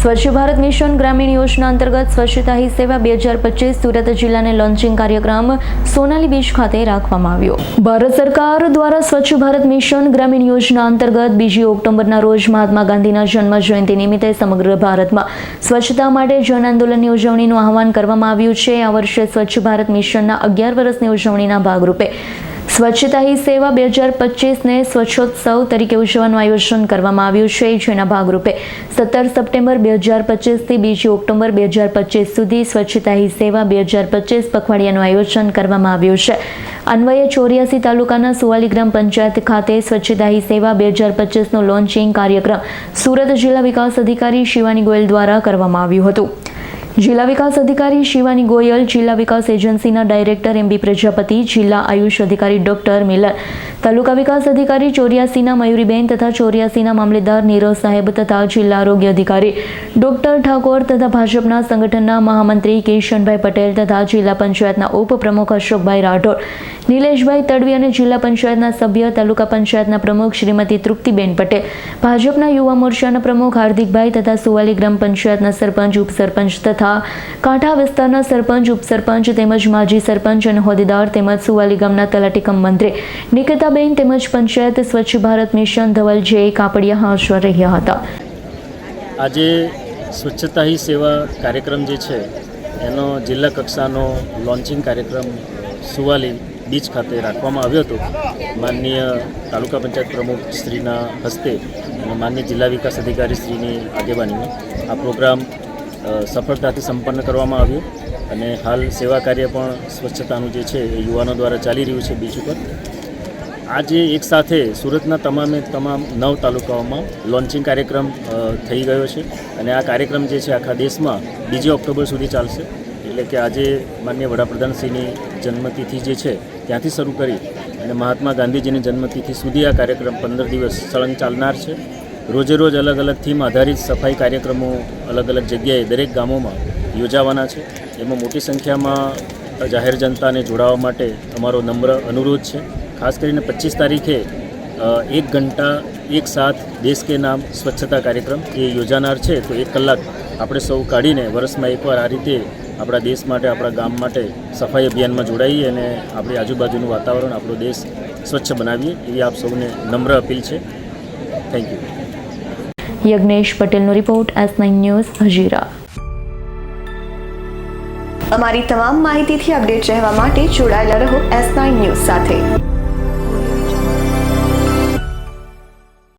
સ્વચ્છ ભારત મિશન ગ્રામીણ યોજના અંતર્ગત સ્વચ્છતા હી સેવા બે હજાર પચીસ સુરત જિલ્લાને લોન્ચિંગ કાર્યક્રમ સોનાલી બીચ ખાતે રાખવામાં આવ્યો. ભારત સરકાર દ્વારા સ્વચ્છ ભારત મિશન ગ્રામીણ યોજના અંતર્ગત બીજી ઓક્ટોબરના રોજ મહાત્મા ગાંધીના જન્મ જયંતિ નિમિત્તે સમગ્ર ભારતમાં સ્વચ્છતા માટે જન આંદોલનની ઉજવણીનું આહવાન કરવામાં આવ્યું છે. આ વર્ષે સ્વચ્છ ભારત મિશનના અગિયાર વર્ષની ઉજવણીના ભાગરૂપે સ્વચ્છતા હી સેવા બે હજાર પચીસને સ્વચ્છોત્સવ તરીકે ઉજવવાનું આયોજન કરવામાં આવ્યું છે. જેના ભાગરૂપે સત્તર સપ્ટેમ્બર બે હજાર પચીસથી બીજી ઓક્ટોબર બે હજાર પચીસ સુધી સ્વચ્છતા હી સેવા બે હજાર પચીસ પખવાડિયાનું આયોજન કરવામાં આવ્યું છે. અન્વયે ચોર્યાસી તાલુકાના સુવાલી ગ્રામ પંચાયત ખાતે સ્વચ્છતા હી સેવા બે હજાર પચીસનો લોન્ચિંગ કાર્યક્રમ સુરત જિલ્લા વિકાસ અધિકારી શિવાની ગોયલ દ્વારા કરવામાં આવ્યું હતું. જિલ્લા વિકાસ અધિકારી શિવાની ગોયલ, જિલ્લા વિકાસ એજન્સીના ડાયરેક્ટર એમ બી પ્રજાપતિ, જિલ્લા આયુષ અધિકારી ડોક્ટર મિલર તાલુકા વિકાસ અધિકારી ચોર્યાસીના મયુરીબેન તથા ચોર્યાસીના મામલેદાર નીરવ સાહેબ તથા જિલ્લા આરોગ્ય અધિકારી ડોક્ટર ઠાકોર તથા ભાજપના સંગઠનના મહામંત્રી કિશનભાઈ પટેલ તથા જિલ્લા પંચાયતના ઉપપ્રમુખ અશોકભાઈ રાઠોડ. નિલેશભાઈ તડવી અને જિલ્લા પંચાયતના સભ્ય, તાલુકા પંચાયતના પ્રમુખ શ્રીમતી તૃપ્તિબેન પટેલ, ભાજપના યુવા મોરચાના પ્રમુખ હાર્દિકભાઈ તથા સુવાલી ગ્રામ પંચાયતના સરપંચ, ઉપસરપંચ તથા કાંઠા વિસ્તારના સરપંચ, ઉપસરપંચ તેમજ માજી સરપંચ અને હોદ્દેદાર તેમજ સુવાલી ગામના તલાટીકમ મંત્રી નિકિતાબેન તેમજ પંચાયત સ્વચ્છ ભારત મિશન ધવલ જે કાપડિયા હાજર રહ્યા હતા. આજે સ્વચ્છતા હી સેવા કાર્યક્રમ જે છે, એનો જિલ્લા કક્ષાનો લોન્ચિંગ કાર્યક્રમ સુવાલી બીચ ખાતે રાખવામાં આવ્યો હતો. માનનીય તાલુકા પંચાયત પ્રમુખ શ્રીના હસ્તે અને માનનીય જિલ્લા વિકાસ અધિકારી શ્રીની આગેવાનીમાં આ પ્રોગ્રામ સફળતાથી સંપન્ન કરવામાં આવ્યો અને હાલ સેવા કાર્ય પણ સ્વચ્છતાનું જે છે એ યુવાનો દ્વારા ચાલી રહ્યું છે બીચ ઉપર. આજે એક સાથે સુરતના તમામે તમામ નવ તાલુકાઓમાં લોન્ચિંગ કાર્યક્રમ થઈ ગયો છે અને આ કાર્યક્રમ જે છે આખા દેશમાં બીજી ઓક્ટોબર સુધી ચાલશે. એટલે કે આજે માન્ય વડાપ્રધાનશ્રીની જન્મતિથિ જે છે ત્યાંથી શરૂ કરી અને મહાત્મા ગાંધીજીની જન્મતિથિ સુધી આ કાર્યક્રમ પંદર દિવસ સળંગ ચાલનાર છે. રોજે રોજ અલગ અલગ થીમ આધારિત સફાઈ કાર્યક્રમો અલગ અલગ જગ્યાએ દરેક ગામોમાં યોજાવાના છે. એમાં મોટી સંખ્યામાં જાહેર જનતાને જોડાવા માટે અમારો નમ્ર અનુરોધ છે. ખાસ કરીને પચીસ તારીખે એક ઘંટા એક સાથ દેશ કે નામ સ્વચ્છતા કાર્યક્રમ એ યોજાનાર છે, તો એક કલાક આપણે સૌ કાઢીને વર્ષમાં એકવાર આ રીતે આપણા દેશ માટે આપણા ગામ માટે સફાઈ અભિયાનમાં જોડાઈએ અને આપણી આજુબાજુનું વાતાવરણ આપણો દેશ સ્વચ્છ બનાવીએ એવી આપ સૌને નમ્ર અપીલ છે. થેન્ક યુ યજ્ઞેશ પટેલનો report S nine news Hazira. અમારી તમામ માહિતીથી અપડેટ રહેવા માટે જોડાયેલા રહો એસ નાઇન ન્યૂઝ સાથે.